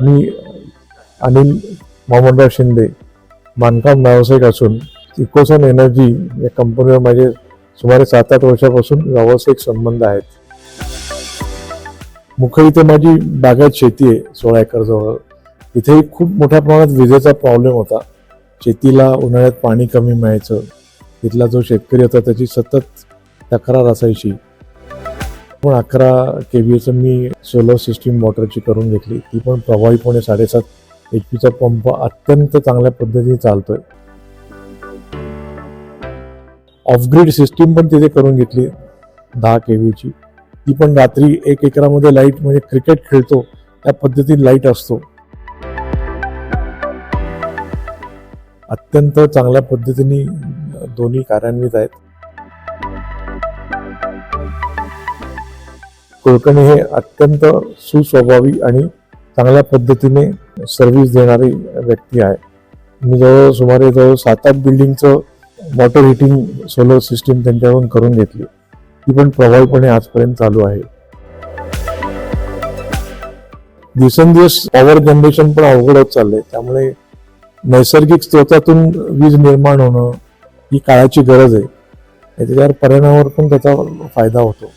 मी अनिल मोहम्मदराव शिंदे बांधकाम व्यावसायिक असून इकोसन एनर्जी या कंपनीवर माझे सुमारे सात आठ वर्षापासून व्यावसायिक संबंध आहेत. मुख्य इथे माझी बागायत शेती आहे सोळा एकरजवळ. इथेही खूप मोठ्या प्रमाणात विजेचा प्रॉब्लेम होता. शेतीला उन्हाळ्यात पाणी कमी मिळायचं. तिथला जो शेतकरी होता त्याची सतत तक्रार असायची. पण अकरा के व्ही मी सोलर सिस्टीम वॉटरची करून घेतली. ती पण प्रभावीपणे साडेसात एच पीचा पंप अत्यंत चांगल्या पद्धतीने चालतोय. ऑफग्रीड सिस्टीम पण तिथे करून घेतली. दहा के व्हीची ती पण रात्री एक एकरामध्ये लाइट म्हणजे क्रिकेट खेळतो त्या पद्धतीने लाइट असतो. अत्यंत चांगल्या पद्धतीने दोन्ही कार्यान्वित आहेत. कुलकर्णी हे अत्यंत सुस्वभावी आणि चांगल्या पद्धतीने सर्व्हिस देणारी व्यक्ती आहे. मी जवळ सुमारे जवळ सात आठ बिल्डिंगचं वॉटर हिटिंग सोलर सिस्टीम त्यांच्याकडून करून घेतली. ती पण प्रभावीपणे आजपर्यंत चालू आहे. दिवसेंदिवस पॉवर जनरेशन पण अवघड होत चाललंय. त्यामुळे नैसर्गिक स्रोतातून वीज निर्माण होणं ही काळाची गरज आहे. त्याच्यावर पर्यावरणावर पण त्याचा फायदा होतो.